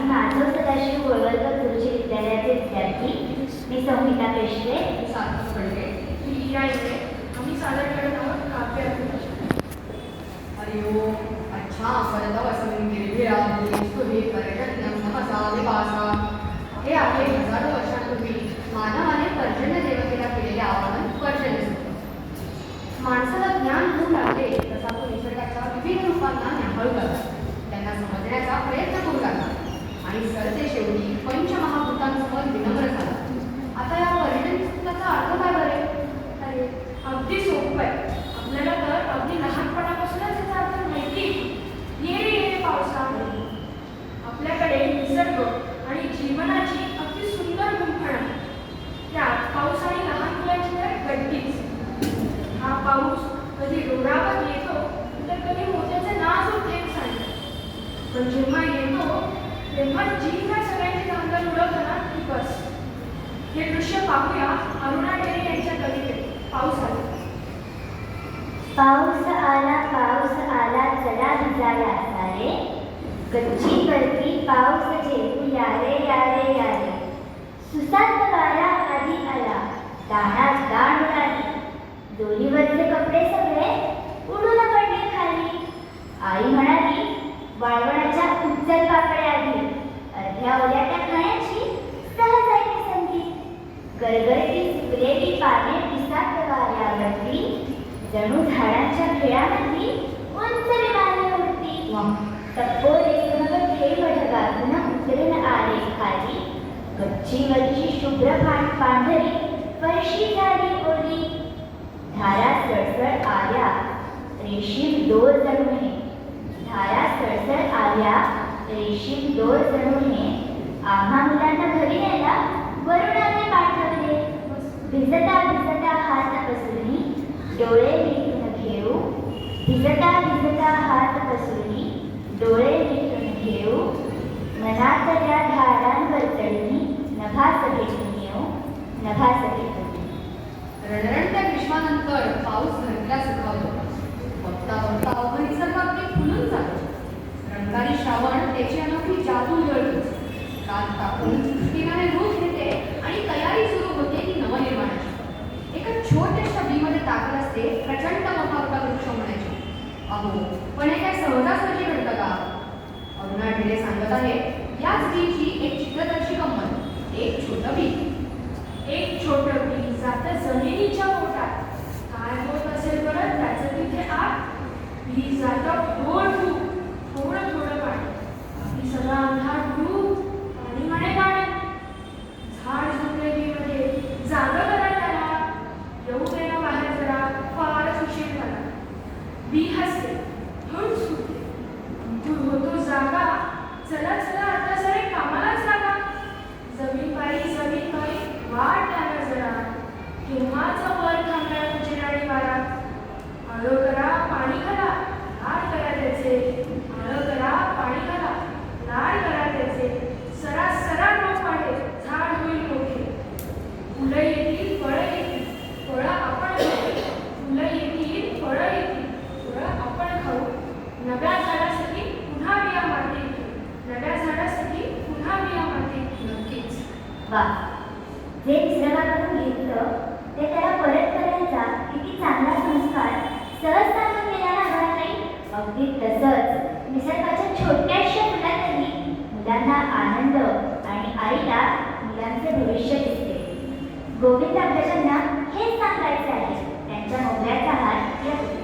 मी माधव सदाशिव गोळवलकर गुरुजी विद्यालयाचे विद्यार्थी मी संहिता पेशवे. सार्थक पडले की या इथे आम्ही सादर करत आहोत काव्य अरे हरिओ अच्छा परत वसंत गिरगिरा सुहे पर्यटन सहसा निवासा हे आहे हजारो वर्षांपूर्वी. मानवाने पर्जन्य देवतेला केलेले आवाहन पर्जन्य माणसाला ज्ञान होऊ लागले तसा तो निसर्गाच्या विविध रूपांना न्याहाळू लागला. त्यांना समजण्याचा प्रयत्न करू लागला. आणि सरते शेवटी पंचमहाभूतांसमोर विनम्र झाला आता या पर्यटनाचा अर्थ काय बरे? अरे अगदी सोपं आहे. आपल्याला तर अगदी लहानपणापासूनच याचा अर्थ माहिती ये रे ये पावसा आपल्याकडे निसर्ग आणि जीवनाची अगदी सुंदर गुंफण आहे त्यात पाऊस आणि लहान मुलांची तर गड्डीच. हा पाऊस कधी डोळावर येतो तर कधी मोत्याचे नाच होते सांडतात पण जेव्हा येतो तेव्हा जीव या सगळ्यांची धांदल उडवतो ना की बस. हे दृश्य पाहूया. अरुणा ढेरे यांच्या कवितेत पाऊस आला. पाऊस आला पाऊस आला चला भिजाला सारे गच्ची वरती पाऊस झेपू यारे यारे यारे. सुसात वारा आधी आला दाणा दाण उडाली दोन्हीवरचे कपडे सगळे उडून पडले खाली. आई म्हणाली वाळवण गरगरती सुकलेली पाने पिसात वाऱ्यावरती जणू झाडांच्या खेळामध्ये उंच विमाने होती वा टप्पोरे ठेव ढगातून उतरून आले खाली. गच्चीवरची शुभ्र पान पांढरी फरशी झाली ओली. धारा सळसळ आल्या रेशीम दोर जणू हे धारा सळसळ आल्या रेशीम दोर जणू हे आम्हा मुलांना घरी यायला वरुणाने भिजता भिजता हात पसरली. डोळे मिटून घेऊ. भिजता भिजता हात पसरली. डोळे मिटून घेऊ. मनातल्या धारांवर चढणी नभास भेटून येऊ नभास भेटून रणरणत्या विश्वानंतर पाऊस धरतीला सुखावतो पण हे काय सहजासहजी घडतात का अरुणा ढेरे सांगत आहे याच बीची एक चित्रदर्शी गंमत एक छोटं बी एक छोटं बी जातं जमिनीच्या पोटात काय होत असेल बरं त्याचं तिथे आत बी जातं गोड खूप थोडं थोडं पाणी बाकी सगळा अंधार खूप पाणी म्हणे पाण्यात झाड झुकले बीमध्ये जागं करा त्याला येऊ दे ना बाहेर जरा फारच उशीर झाला बी हसते हळूच सुटते अंकुर होतो जागा चला चला आता सरे कामालाच लागा जमीन पायी जमीन पायी वाट त्याला जरा केव्हाचा वर थांबला उजेडाळी वारा आळो करा पाणी घाला लाड करा त्याचे आळो करा पाणी घाला लाड करा त्याचे सरा सरा रोप वाढे झाड होईल मोठे फुलं येतील फळं येतील फळं आपण खाऊ फुलं येतील फळं येतील फळं आपण खाऊ नव्या झाडासाठी पुन्हा बिया मातीत ठेवू. नव्या झाडासाठी पुन्हा बिया मातीत ठेवू. नक्कीच वा जे निसर्गाकडून घेतलं ते त्याला परत करण्याचा किती चांगला संस्कार सहज सांगून गेला ना घराताई अगदी तसंच निसर्गाच्या छोट्याशा फुलातही मुलांना आनंद आणि आईला मुलांचे भविष्य दिसते. गोविंद अग्रजांना हेच सांगायचे आहे. त्यांच्या मोगऱ्याचा हार या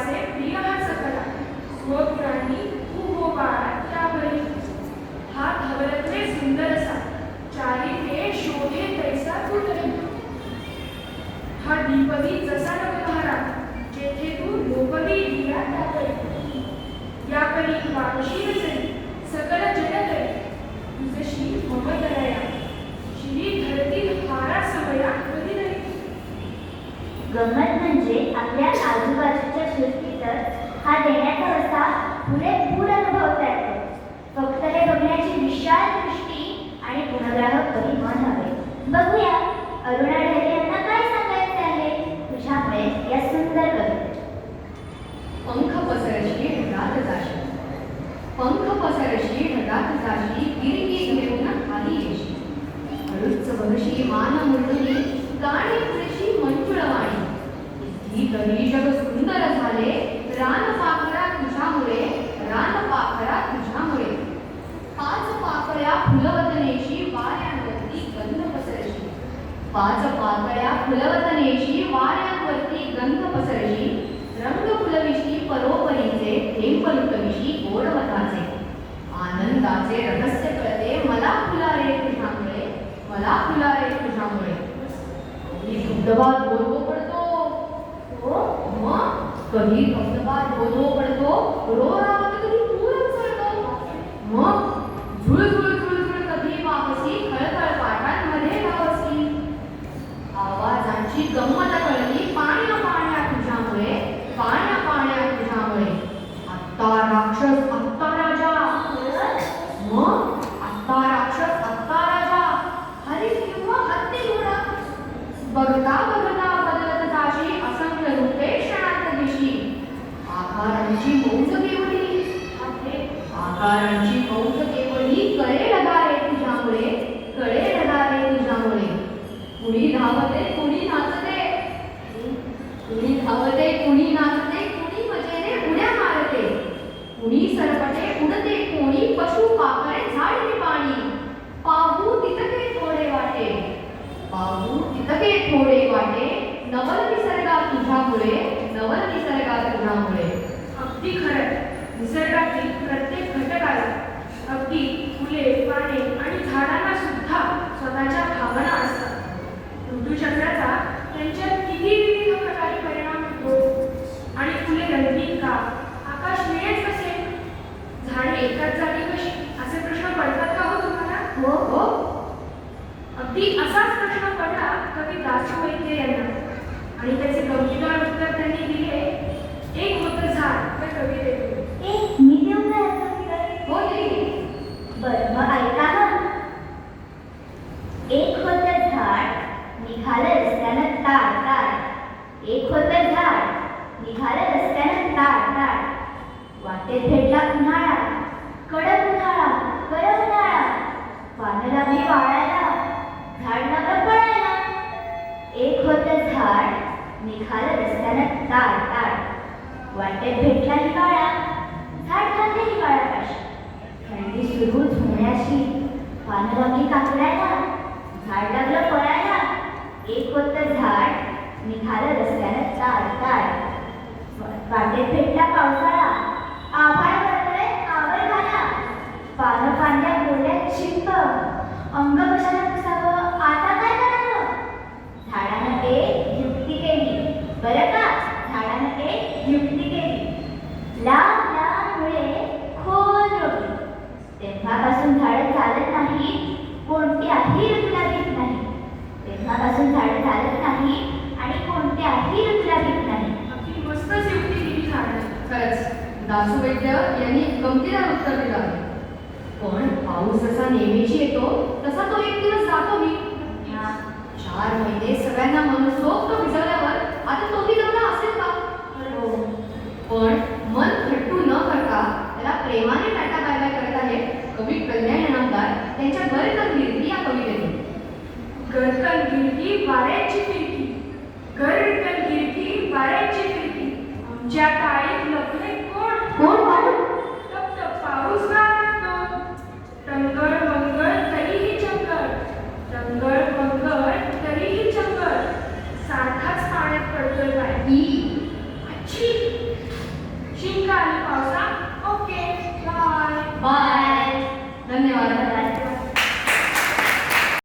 मधुवासे प्रिय हा सकला स्वप्राणी हो बाळा त्यावरी. हा धवलते सुंदरसा चारी ते शोधे तैसा तुटले हा दीपदी जसा नवहारा जेथे तू लोकवी दिया त्यापरी यापरी वाक्षीर जरी सकल जगतरी तुझशी मम दया गंमत म्हणजे आपल्या आजूबाजूच्या सृष्टीतच हा देण्याचा रस्ता पुरेपूर अनुभवता येतो फक्त हे बघण्याची विशाल दृष्टी आणि गुणग्राहक परिमान हवे बघूया अरुणा ढेरे यांना काय सांगायचे आहे? तुझ्यामुळे या सुंदर कवितेत. पंख पसरशी ढगात जाशी. पंख पसरशी ढगात जाशी गिरगी घेऊन खाली येशी. हळूच बघशी मान मुरडुनी गाणी पुरेशी तरी जग सुंदर झाले रान पाखरा तुझ्यामुळे रान पाखरा तुझ्यामुळे. पाच पाकळ्या फुलवतनेशी वाऱ्यांवरती गंध पसरशी. पाच पाकळ्या फुलवतनेशी वाऱ्यांवरती गंध पसरशी. रंग फुलविशी परोपरीचे थेंब लुटविशी गोडवताचे. आनंदाचे रहस्य कळते मला फुलारे तुझ्यामुळे मला फुलारे तुझ्यामुळे. कधी बोलतो. कधी धबधबा धोधो पडतो रो रावत कधी पूर उसळतो मग झुळ झुळ झुळ झुळ कधी वापसी खळखळ पाठांमध्ये गावसी आवाजांची गंमत कळली पाण्या पाण्या तुझ्यामुळे पाण्या पाण्या तुझ्यामुळे. आत्ता राक्षस आत्ता आकारांची मौज केवढी आकारांची मौज केवढी कळे लगारे तुझ्यामुळे कळे लगारे तुझ्यामुळे. कुणी धावते कुणी नाचते. कुणी धावते कुणी नाचते कुणी मजेने उड्या मारते. कुणी सरपटे उडते कोणी पशु पाकळे झाडते पाणी. पाहू तितके थोडे वाटे. पाहू तितके थोडे वाटे. नवल निसर्गा तुझ्यामुळे नवल निसर्गा तुझ्यामुळे. अगदी खरं निसर्गातील प्रत्येक घटकाला अगदी फुले पाने आणि झाडांना सुद्धा स्वतःच्या भावना असतात. ऋतुचक्राचा त्यांच्यात किती विविध प्रकारे परिणाम होतो आणि फुले रंगीत का आकाश निळेच कसे झाडे एकाच जागी कशी असे प्रश्न पडतात का हो तुम्हाला हो हो अगदी असाच प्रश्न पडला कवी दासू वैद्य यांना आणि त्याचे गमतीदार उत्तर त्यांनी दिले एक होतं झाड त्या कवितेतून ए मी देऊ का याचं उत्तर? हो देवी बरं मग ऐका हं. एक होतं झाड निघालं रस्त्यानं ताड ताड एक होतं झाड निघालं रस्त्यानं ताड ताड वाटेत भेटला उन्हाळा कडक उन्हाळा कडक उन्हाळा पानं लागली वाळायला झाड लागलं पळायला एक होतं झाड निघालं रस्त्यानं ताड ताड वाटेत भेटला हिवाळा झाड थांबले हिवाळ्यापाशी थंडी सुरू होण्याशी पानं काकडायला झाड लागलं पळायला एक होतं झाड निघालं रस्त्यानं चाड ताड वाटेत भेटला पावसाळा आभाळ पडतोय आवर घाला. पानं पांढऱ्या बोलल्या चिंब अंग कशाला दासू वैद्य यांनी गमतीदार उत्तर दिलं आहे. पण पाऊस जसा नेहमीची येतो तसा तो एक दिवस जातो मी. चार महिने सगळ्यांना मनसोक्त भिजवल्यावर आता तोही जमला असेल का. पण मन खट्टू न करता त्याला प्रेमाने टाटा बाय बाय करत आहे कवी कल्याण इनामदार त्यांच्या गरकन गिरती या कवितेतून. गरकन गिरकी वाऱ्याची फिरकी गरकन गिरकी वाऱ्याची फिरकी आमच्या काळी